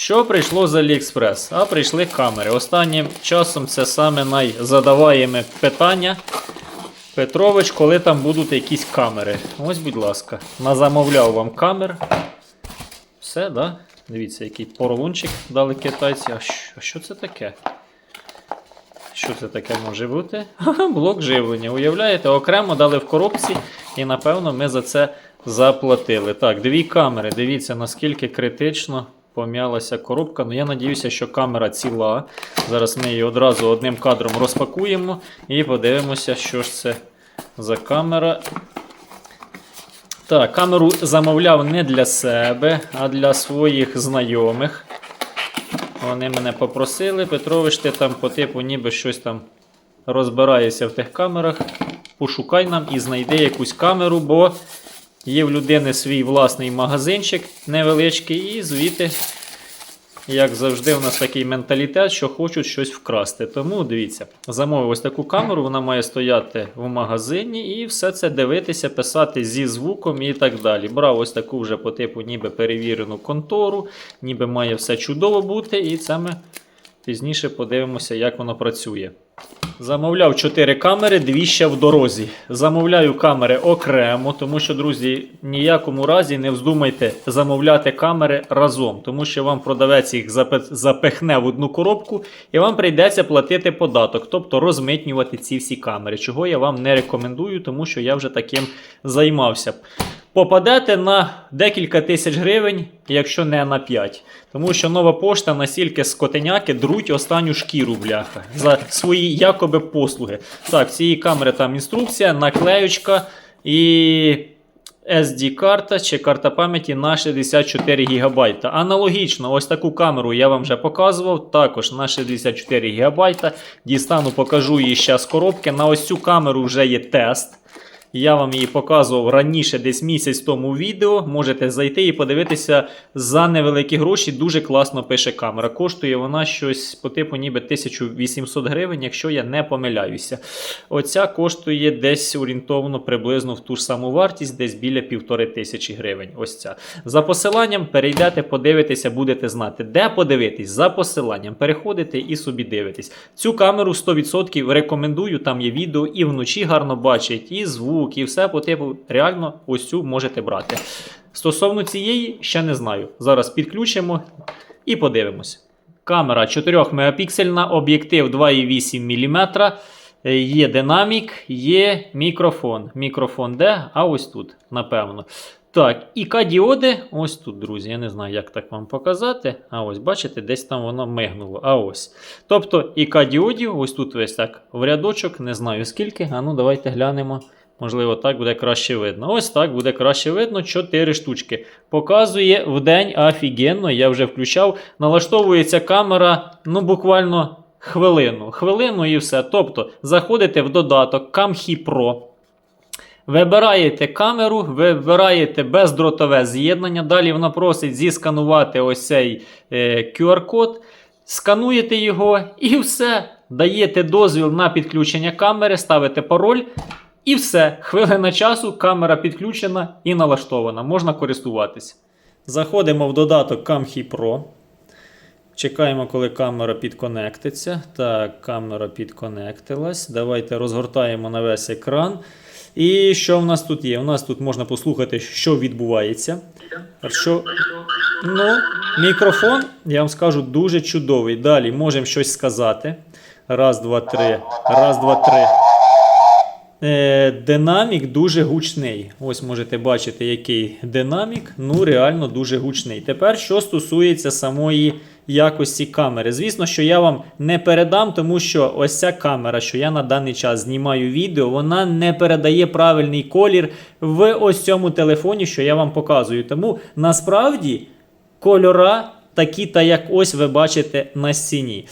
Що прийшло з AliExpress? А прийшли камери. Останнім часом це саме найзадаваєме питання. Петрович, коли там будуть якісь камери. Ось, будь ласка, назамовляв вам камер. Все, да? Дивіться, який поролончик дали китайці. А що, а що це таке? Що це таке може бути? Ха-ха, блок живлення. Уявляєте, окремо дали в коробці, і напевно ми за це заплатили. Так, дві камери. Дивіться, наскільки критично пом'ялася коробка. Ну, я надіюся, що камера ціла. Зараз ми її одразу одним кадром розпакуємо і подивимося, що ж це за камера. Так, камеру замовляв не для себе, а для своїх знайомих. Вони мене попросили, Петрович, ти там по типу ніби щось там розбираєшся в тих камерах. Пошукай нам і знайди якусь камеру, бо є в людини свій власний магазинчик невеличкий, і звідти, як завжди, у нас такий менталітет, що хочуть щось вкрасти. Тому дивіться, замовив ось таку камеру, вона має стояти в магазині і все це дивитися, писати зі звуком і так далі. Брав ось таку вже по типу ніби перевірену контору, ніби має все чудово бути, і це ми пізніше подивимося, як воно працює. Замовляв 4 камери, дві ще в дорозі. Замовляю камери окремо, тому що, друзі, ніякому разі не вздумайте замовляти камери разом, тому що вам продавець їх запихне в одну коробку і вам прийдеться платити податок, тобто розмитнювати ці всі камери, чого я вам не рекомендую, тому що я вже таким займався. Попадете на декілька тисяч гривень, якщо не на 5. Тому що нова пошта настільки скотеняки друть останню шкіру, бляха, за свої якоби послуги. Так, цієї камери там інструкція, наклеючка і SD-карта чи карта пам'яті на 64 ГБ. Аналогічно, ось таку камеру я вам вже показував, також на 64 ГБ. Дістану, покажу її ще з коробки. На ось цю камеру вже є тест. Я вам її показував раніше, десь місяць тому відео. Можете зайти і подивитися за невеликі гроші. Дуже класно пише камера. Коштує вона щось по типу ніби 1800 гривень, якщо я не помиляюся. Оця коштує десь орієнтовно приблизно в ту ж саму вартість, десь біля півтори тисячі гривень. Ось ця. За посиланням перейдете, подивитеся, будете знати, де подивитись. За посиланням переходите і собі дивитесь. Цю камеру 100% рекомендую. Там є відео і вночі гарно бачить, і звук, і все по типу. Реально, ось цю можете брати. Стосовно цієї, ще не знаю. Зараз підключимо і подивимось. Камера 4 мегапіксельна, об'єктив 2,8 мм. Е, Є динамік, є мікрофон. Мікрофон де? А ось тут, напевно. Так, і діоди ось тут, друзі. Я не знаю, як так вам показати. А ось, бачите, десь там воно мигнуло. А ось. Тобто і діодів, ось тут ось так в рядочок, не знаю скільки. А ну давайте глянемо. Можливо, так буде краще видно. Ось так буде краще видно. 4 штучки. Показує в день офігенно, я вже включав. Налаштовується камера, ну буквально хвилину. Хвилину і все. Тобто, заходите в додаток Camhi Pro. Вибираєте камеру, вибираєте бездротове з'єднання. Далі вона просить зісканувати ось цей е, QR-код. Скануєте його і все. Даєте дозвіл на підключення камери, ставите пароль. І все. Хвилина часу, камера підключена і налаштована. Можна користуватись. Заходимо в додаток Camhi Pro. Чекаємо, коли камера підконектиться. Так, камера підконектилась. Давайте розгортаємо на весь екран. І що в нас тут є? У нас тут можна послухати, що відбувається. Що... Ну, мікрофон, я вам скажу, дуже чудовий. Далі можемо щось сказати. Раз, два, три. Раз, два, три. Е, динамік дуже гучний. Ось можете бачити, який динамік. Ну, реально дуже гучний. Тепер, що стосується самої якості камери. Звісно, що я вам не передам, тому що ось ця камера, що я на даний час знімаю відео, вона не передає правильний колір в ось цьому телефоні, що я вам показую. Тому насправді кольора такі, та як ось ви бачите на стіні.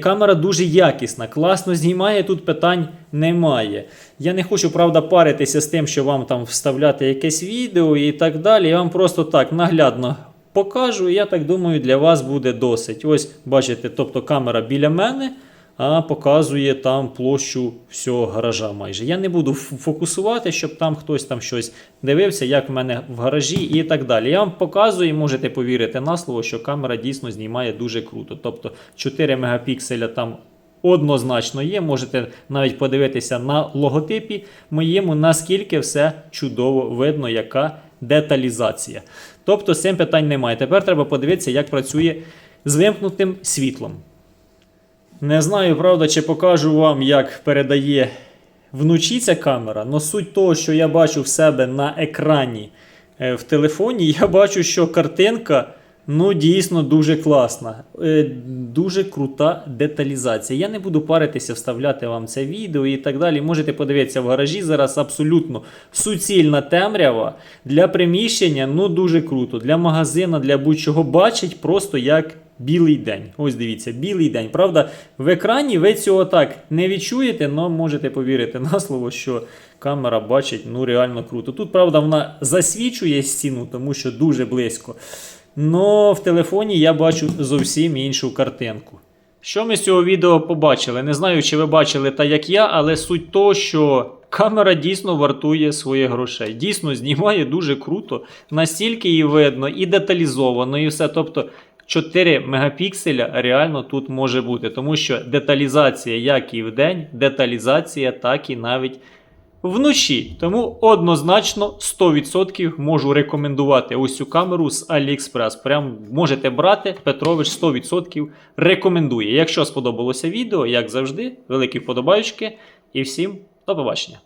Камера дуже якісна, класно знімає, тут питань немає. Я не хочу, правда, паритися з тим, що вам там вставляти якесь відео і так далі. Я вам просто так наглядно покажу. Я так думаю, для вас буде досить. Ось, бачите, тобто камера біля мене, а показує там площу всього гаража майже. Я не буду фокусувати, щоб там хтось там щось дивився, як в мене в гаражі і так далі. Я вам показую, і можете повірити на слово, що камера дійсно знімає дуже круто. Тобто 4 мегапікселя там однозначно є. Можете навіть подивитися на логотипі моєму, наскільки все чудово видно, яка деталізація. Тобто з цим питань немає. Тепер треба подивитися, як працює з вимкнутим світлом. Не знаю, правда, чи покажу вам, як передає вночі ця камера, але суть того, що я бачу в себе на екрані е, в телефоні, я бачу, що картинка ну, дійсно дуже класна. Е, Дуже крута деталізація. Я не буду паритися, вставляти вам це відео і так далі. Можете подивитися в гаражі зараз абсолютно суцільна темрява. Для приміщення ну дуже круто. Для магазина, для будь-чого бачить просто як білий день. Ось дивіться, білий день. Правда, в екрані ви цього так не відчуєте, але можете повірити на слово, що камера бачить ну реально круто. Тут, правда, вона засвічує стіну, тому що дуже близько. Но в телефоні я бачу зовсім іншу картинку. Що ми з цього відео побачили? Не знаю, чи ви бачили так, як я, але суть того, що камера дійсно вартує своїх грошей. Дійсно знімає дуже круто, настільки її видно і деталізовано, і все. Тобто 4 мегапікселя реально тут може бути, тому що деталізація як і вдень, деталізація, так і навіть вночі. Тому однозначно 100% можу рекомендувати ось цю камеру з AliExpress. Прям можете брати, Петрович 100% рекомендує. Якщо сподобалося відео, як завжди, великі вподобайки і всім до побачення.